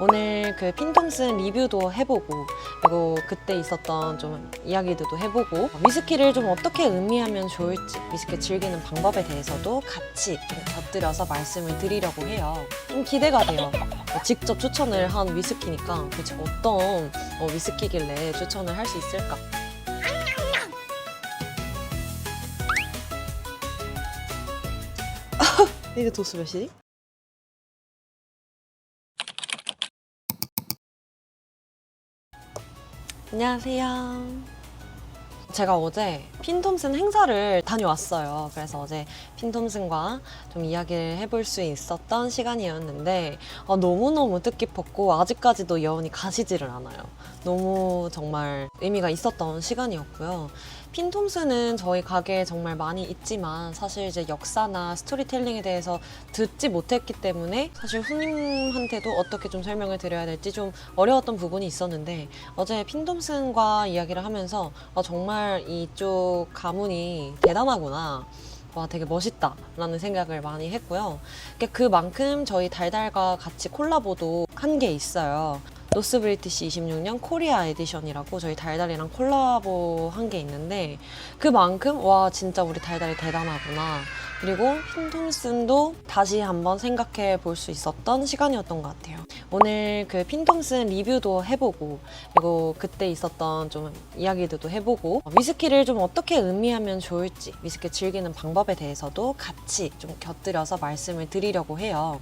오늘 그 핀톰슨 리뷰도 해보고 그리고 그때 있었던 좀 이야기들도 해보고 위스키를 좀 어떻게 음미하면 좋을지 위스키 즐기는 방법에 대해서도 같이 좀 곁들여서 말씀을 드리려고 해요. 좀 기대가 돼요. 어, 직접 추천을 한 위스키니까 도대체 어떤 어, 위스키길래 추천을 할 수 있을까? 이게 도수 몇이지? 안녕하세요. 제가 어제 핀톰슨 행사를 다녀왔어요. 그래서 어제 핀톰슨과 좀 이야기를 해볼 수 있었던 시간이었는데 아, 너무너무 뜻깊었고 아직까지도 여운이 가시지를 않아요. 너무 정말 의미가 있었던 시간이었고요. 핀톰슨은 저희 가게에 정말 많이 있지만 사실 이제 역사나 스토리텔링에 대해서 듣지 못했기 때문에 사실 후님한테도 어떻게 좀 설명을 드려야 될지 좀 어려웠던 부분이 있었는데 어제 핀톰슨과 이야기를 하면서 아, 정말 이쪽 가문이 대단하구나. 와, 되게 멋있다라는 생각을 많이 했고요. 그만큼 저희 달달과 같이 콜라보도 한 게 있어요. 노스 브리티시 26년 코리아 에디션이라고 저희 달달이랑 콜라보 한 게 있는데 그만큼 와 진짜 우리 달달이 대단하구나. 그리고 핀톰슨도 다시 한번 생각해 볼 수 있었던 시간이었던 것 같아요. 오늘 그 핀톰슨 리뷰도 해보고 그리고 그때 있었던 좀 이야기들도 해보고 위스키를 좀 어떻게 음미하면 좋을지 위스키 즐기는 방법에 대해서도 같이 좀 곁들여서 말씀을 드리려고 해요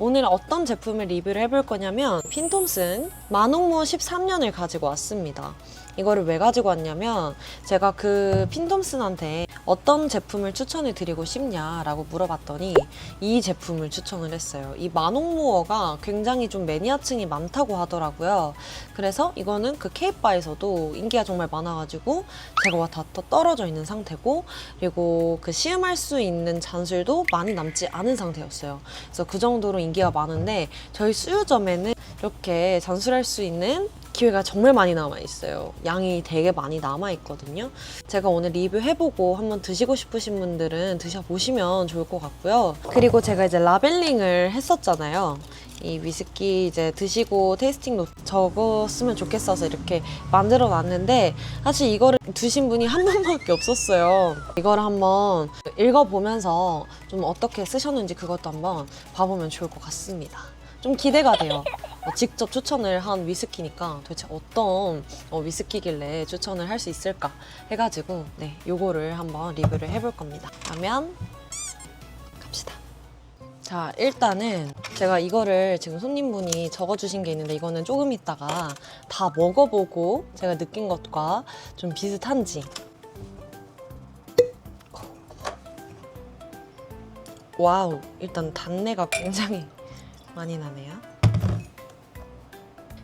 오늘 어떤 제품을 리뷰를 해볼 거냐면 핀톰슨 만옥무 13년을 가지고 왔습니다. 이거를 왜 가지고 왔냐면 제가 그 핀톰슨한테 어떤 제품을 추천을 드리고 싶냐라고 물어봤더니 이 제품을 추천을 했어요. 이 만옥무어가 굉장히 좀 매니아층이 많다고 하더라고요. 그래서 이거는 그 케이바에서도 인기가 정말 많아가지고 제가 다 떨어져 있는 상태고 그리고 그 시음할 수 있는 잔술도 많이 남지 않은 상태였어요. 그래서 그 정도로 인기가 많은데 저희 수유점에는 이렇게 잔술할 수 있는 기회가 정말 많이 남아 있어요. 양이 되게 많이 남아 있거든요. 제가 오늘 리뷰해보고 한번 드시고 싶으신 분들은 드셔보시면 좋을 것 같고요. 그리고 제가 이제 라벨링을 했었잖아요. 이 위스키 이제 드시고 테이스팅 노트 적었으면 좋겠어서 이렇게 만들어 놨는데 사실 이거를 두신 분이 한 분밖에 없었어요. 이걸 한번 읽어보면서 좀 어떻게 쓰셨는지 그것도 한번 봐보면 좋을 것 같습니다. 좀 기대가 돼요. 어, 직접 추천을 한 위스키니까 도대체 어떤 어, 위스키길래 추천을 할 수 있을까 해가지고 네 요거를 한번 리뷰를 해볼 겁니다. 그러면 갑시다. 자 일단은 제가 이거를 지금 손님분이 적어주신 게 있는데 이거는 조금 있다가 다 먹어보고 제가 느낀 것과 좀 비슷한지 와우 일단 단내가 굉장히 많이 나네요.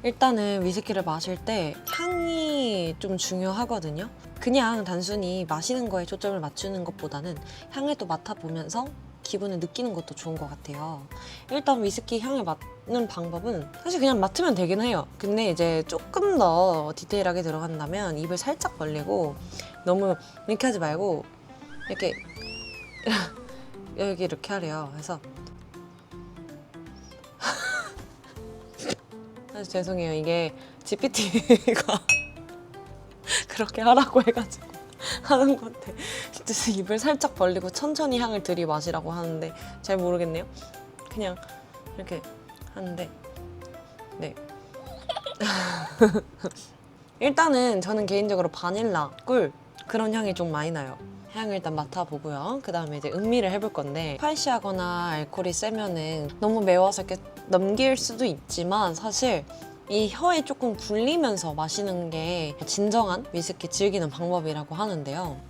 일단은 위스키를 마실 때 향이 좀 중요하거든요. 그냥 단순히 마시는 거에 초점을 맞추는 것보다는 향을 또 맡아보면서 기분을 느끼는 것도 좋은 것 같아요. 일단 위스키 향을 맡는 방법은 사실 그냥 맡으면 되긴 해요. 근데 이제 조금 더 디테일하게 들어간다면 입을 살짝 벌리고 너무 이렇게 하지 말고 이렇게 여기 이렇게 하래요. 그래서 사실 죄송해요. 이게 GPT가 그렇게 하라고 해가지고 하는 건데 진짜 입을 살짝 벌리고 천천히 향을 들이마시라고 하는데 잘 모르겠네요. 그냥 이렇게 하는데 네. 일단은 저는 개인적으로 바닐라, 꿀 그런 향이 좀 많이 나요. 향을 일단 맡아보고요. 그 다음에 이제 음미를 해볼 건데 스파이시하거나 알코올이 세면은 너무 매워서 이렇게 넘길 수도 있지만 사실 이 혀에 조금 굴리면서 마시는 게 진정한 위스키 즐기는 방법이라고 하는데요.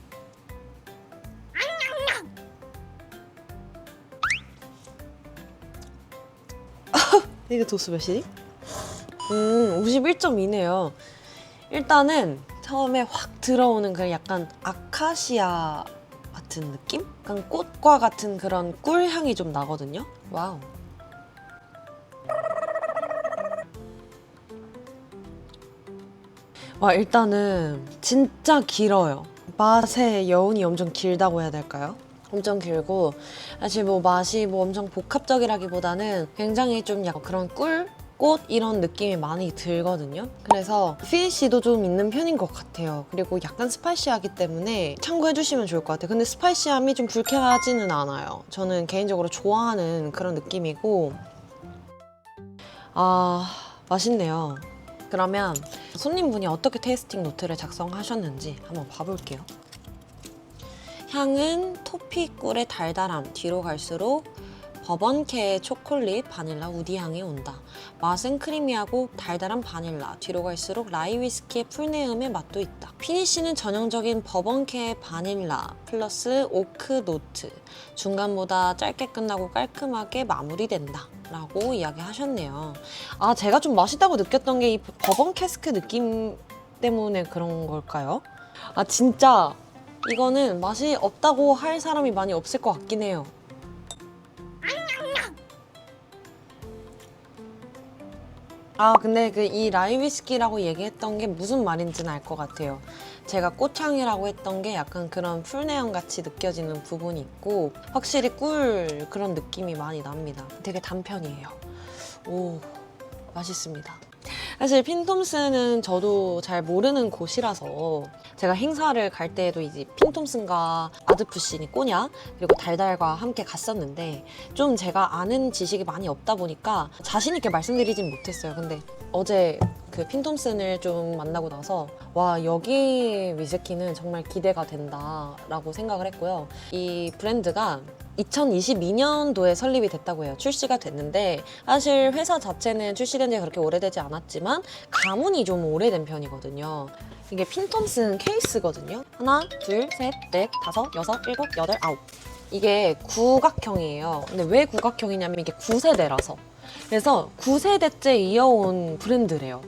이게 도수 몇이지? 음, 51.2네요. 일단은 처음에 확 들어오는 그 약간 아카시아 같은 느낌? 약간 꽃과 같은 그런 꿀 향이 좀 나거든요. 와우. 와 일단은 진짜 길어요. 맛의 여운이 엄청 길다고 해야 될까요? 엄청 길고 사실 뭐 맛이 뭐 엄청 복합적이라기보다는 굉장히 좀 약간 그런 꿀 꽃 이런 느낌이 많이 들거든요. 그래서 피니쉬도 좀 있는 편인 것 같아요. 그리고 약간 스파이시하기 때문에 참고해주시면 좋을 것 같아요. 근데 스파이시함이 좀 불쾌하지는 않아요. 저는 개인적으로 좋아하는 그런 느낌이고 아 맛있네요. 그러면 손님분이 어떻게 테이스팅 노트를 작성하셨는지 한번 봐볼게요. 향은 토피 꿀의 달달함 뒤로 갈수록 버번케의 초콜릿, 바닐라, 우디 향이 온다. 맛은 크리미하고 달달한 바닐라, 뒤로 갈수록 라이 위스키의 풀내음의 맛도 있다. 피니쉬는 전형적인 버번케의 바닐라 플러스 오크 노트. 중간보다 짧게 끝나고 깔끔하게 마무리된다. 라고 이야기하셨네요. 아, 제가 좀 맛있다고 느꼈던 게 이 버번 캐스크 느낌 때문에 그런 걸까요? 아, 진짜 이거는 맛이 없다고 할 사람이 많이 없을 것 같긴 해요. 아 근데 그 이 라이 위스키라고 얘기했던 게 무슨 말인지는 알 것 같아요. 제가 꽃향이라고 했던 게 약간 그런 풀내향 같이 느껴지는 부분이 있고 확실히 꿀 그런 느낌이 많이 납니다. 되게 단편이에요. 오 맛있습니다. 사실 핀톰슨은 저도 잘 모르는 곳이라서 제가 행사를 갈 때에도 이제 핀톰슨과 아드푸시니 꼬냐 그리고 달달과 함께 갔었는데 좀 제가 아는 지식이 많이 없다 보니까 자신 있게 말씀드리진 못했어요. 근데 어제 그 핀톰슨을 좀 만나고 나서 와 여기 위스키는 정말 기대가 된다라고 생각을 했고요. 이 브랜드가 2022년도에 설립이 됐다고 해요. 출시가 됐는데 사실 회사 자체는 출시된 지 그렇게 오래되지 않았지만 가문이 좀 오래된 편이거든요. 이게 핀톰슨 케이스거든요. 하나, 둘, 셋, 넷, 다섯, 여섯, 일곱, 여덟, 아홉. 이게 구각형이에요. 근데 왜 구각형이냐면 이게 9세대라서. 그래서 9세대째 이어온 브랜드래요.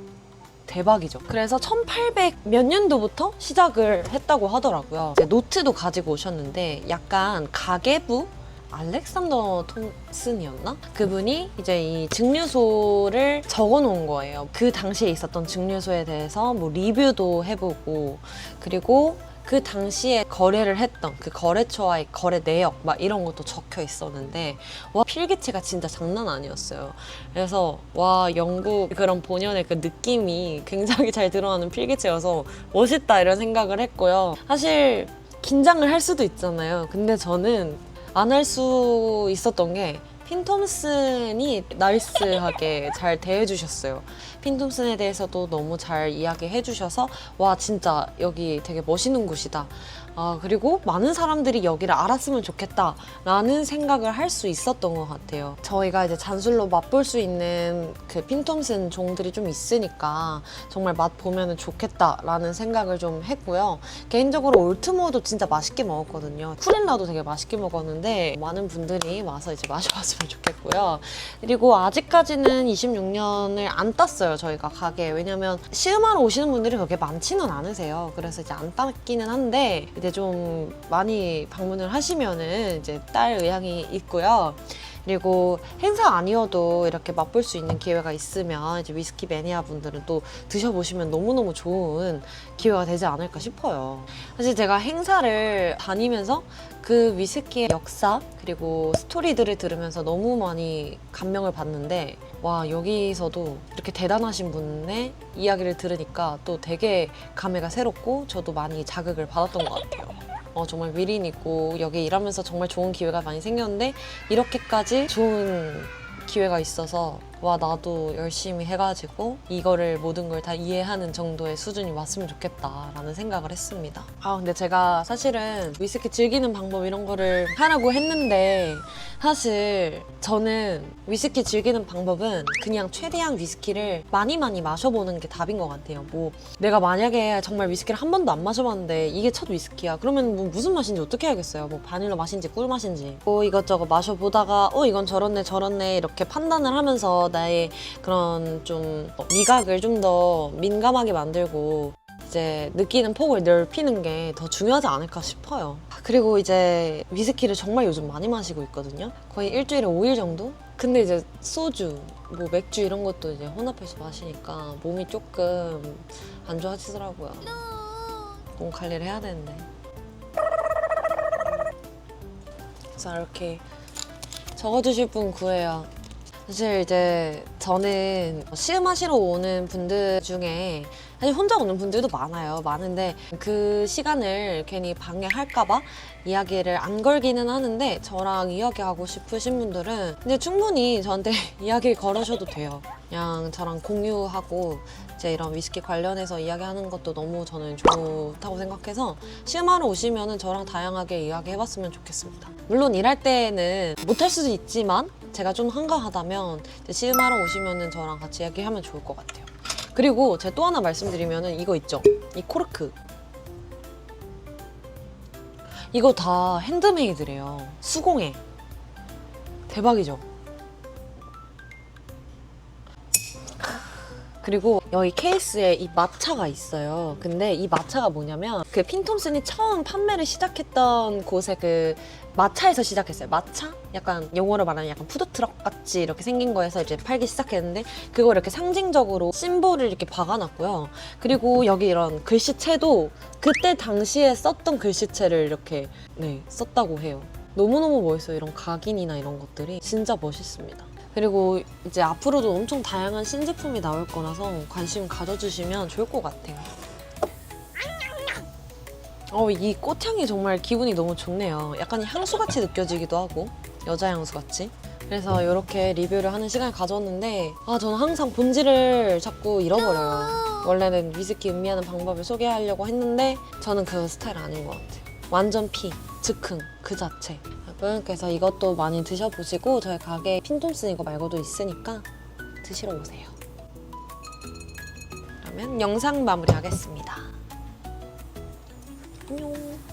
대박이죠. 그래서 1800 몇 년도부터 시작을 했다고 하더라고요. 노트도 가지고 오셨는데 약간 가계부 알렉산더 톰슨이었나? 그분이 이제 이 증류소를 적어 놓은 거예요. 그 당시에 있었던 증류소에 대해서 뭐 리뷰도 해보고 그리고 그 당시에 거래를 했던 그 거래처와의 거래 내역 막 이런 것도 적혀 있었는데 와 필기체가 진짜 장난 아니었어요. 그래서 와 영국 그런 본연의 그 느낌이 굉장히 잘 드러나는 필기체여서 멋있다 이런 생각을 했고요. 사실 긴장을 할 수도 있잖아요. 근데 저는 안 할 수 있었던 게 핀 톰슨이 나이스하게 잘 대해주셨어요. 핀톰슨에 대해서도 너무 잘 이야기해 주셔서 와 진짜 여기 되게 멋있는 곳이다. 아 그리고 많은 사람들이 여기를 알았으면 좋겠다라는 생각을 할 수 있었던 것 같아요. 저희가 이제 잔술로 맛볼 수 있는 그 핀톰슨 종들이 좀 있으니까 정말 맛 보면은 좋겠다라는 생각을 좀 했고요. 개인적으로 올트모도 진짜 맛있게 먹었거든요. 쿠릴라도 되게 맛있게 먹었는데 많은 분들이 와서 이제 마셔봤으면 좋겠고요. 그리고 아직까지는 26년을 안 땄어요 저희가 가게에 왜냐면 시음하러 오시는 분들이 그렇게 많지는 않으세요. 그래서 이제 안 땄기는 한데 이제 좀 많이 방문을 하시면은 이제 딸 의향이 있고요 그리고 행사 아니어도 이렇게 맛볼 수 있는 기회가 있으면 이제 위스키 매니아 분들은 또 드셔보시면 너무너무 좋은 기회가 되지 않을까 싶어요. 사실 제가 행사를 다니면서 그 위스키의 역사 그리고 스토리들을 들으면서 너무 많이 감명을 받는데 와 여기서도 이렇게 대단하신 분의 이야기를 들으니까 또 되게 감회가 새롭고 저도 많이 자극을 받았던 것 같아요. 어, 정말 위린 있고 여기 일하면서 정말 좋은 기회가 많이 생겼는데 이렇게까지 좋은 기회가 있어서 와 나도 열심히 해가지고 이거를 모든 걸 다 이해하는 정도의 수준이 왔으면 좋겠다라는 생각을 했습니다. 아 근데 제가 사실은 위스키 즐기는 방법 이런 거를 하라고 했는데 사실 저는 위스키 즐기는 방법은 그냥 최대한 위스키를 많이 많이 마셔보는 게 답인 것 같아요. 뭐 내가 만약에 정말 위스키를 한 번도 안 마셔봤는데 이게 첫 위스키야. 그러면 뭐 무슨 맛인지 어떻게 알겠어요? 뭐 바닐라 맛인지 꿀 맛인지. 뭐 이것저것 마셔보다가 어 이건 저렇네 저렇네 이렇게 판단을 하면서 나의 그런 좀 미각을 좀 더 민감하게 만들고 이제 느끼는 폭을 넓히는 게 더 중요하지 않을까 싶어요. 그리고 이제 위스키를 정말 요즘 많이 마시고 있거든요. 거의 일주일에 5일 정도? 근데 이제 소주, 뭐 맥주 이런 것도 이제 혼합해서 마시니까 몸이 조금 안 좋아지더라고요. 몸 관리를 해야 되는데. 그래서 이렇게 적어주실 분 구해요. 사실 이제 저는 시음하시러 오는 분들 중에 사실 혼자 오는 분들도 많아요. 많은데 그 시간을 괜히 방해할까봐 이야기를 안 걸기는 하는데 저랑 이야기하고 싶으신 분들은 근데 충분히 저한테 이야기 걸으셔도 돼요. 그냥 저랑 공유하고 제 이런 위스키 관련해서 이야기하는 것도 너무 저는 좋다고 생각해서 시음하러 오시면은 저랑 다양하게 이야기해봤으면 좋겠습니다. 물론 일할 때는 못할 수도 있지만 제가 좀 한가하다면 이제 시음하러 오시면은 저랑 같이 이야기하면 좋을 것 같아요. 그리고 제가 또 하나 말씀드리면은 이거 있죠? 이 코르크. 이거 다 핸드메이드래요. 수공예. 대박이죠? 그리고 여기 케이스에 이 마차가 있어요. 근데 이 마차가 뭐냐면 그 핀톰슨이 처음 판매를 시작했던 곳에 그 마차에서 시작했어요. 마차? 약간 영어로 말하면 약간 푸드트럭 같이 이렇게 생긴 거에서 이제 팔기 시작했는데 그거 이렇게 상징적으로 심볼을 이렇게 박아놨고요. 그리고 여기 이런 글씨체도 그때 당시에 썼던 글씨체를 이렇게 네 썼다고 해요. 너무너무 멋있어요. 이런 각인이나 이런 것들이 진짜 멋있습니다. 그리고 이제 앞으로도 엄청 다양한 신제품이 나올 거라서 관심 가져주시면 좋을 것 같아요. 어, 이 꽃향이 정말 기분이 너무 좋네요. 약간 향수같이 느껴지기도 하고 여자 향수같이. 그래서 이렇게 리뷰를 하는 시간을 가졌는데 아 저는 항상 본질을 자꾸 잃어버려요. 원래는 위스키 음미하는 방법을 소개하려고 했는데 저는 그 스타일 아닌 것 같아요. 완전 피, 즉흥 그 자체. 여러분 그래서 이것도 많이 드셔보시고 저희 가게에 핀톰슨 이거 말고도 있으니까 드시러 오세요. 그러면 영상 마무리하겠습니다. 안녕.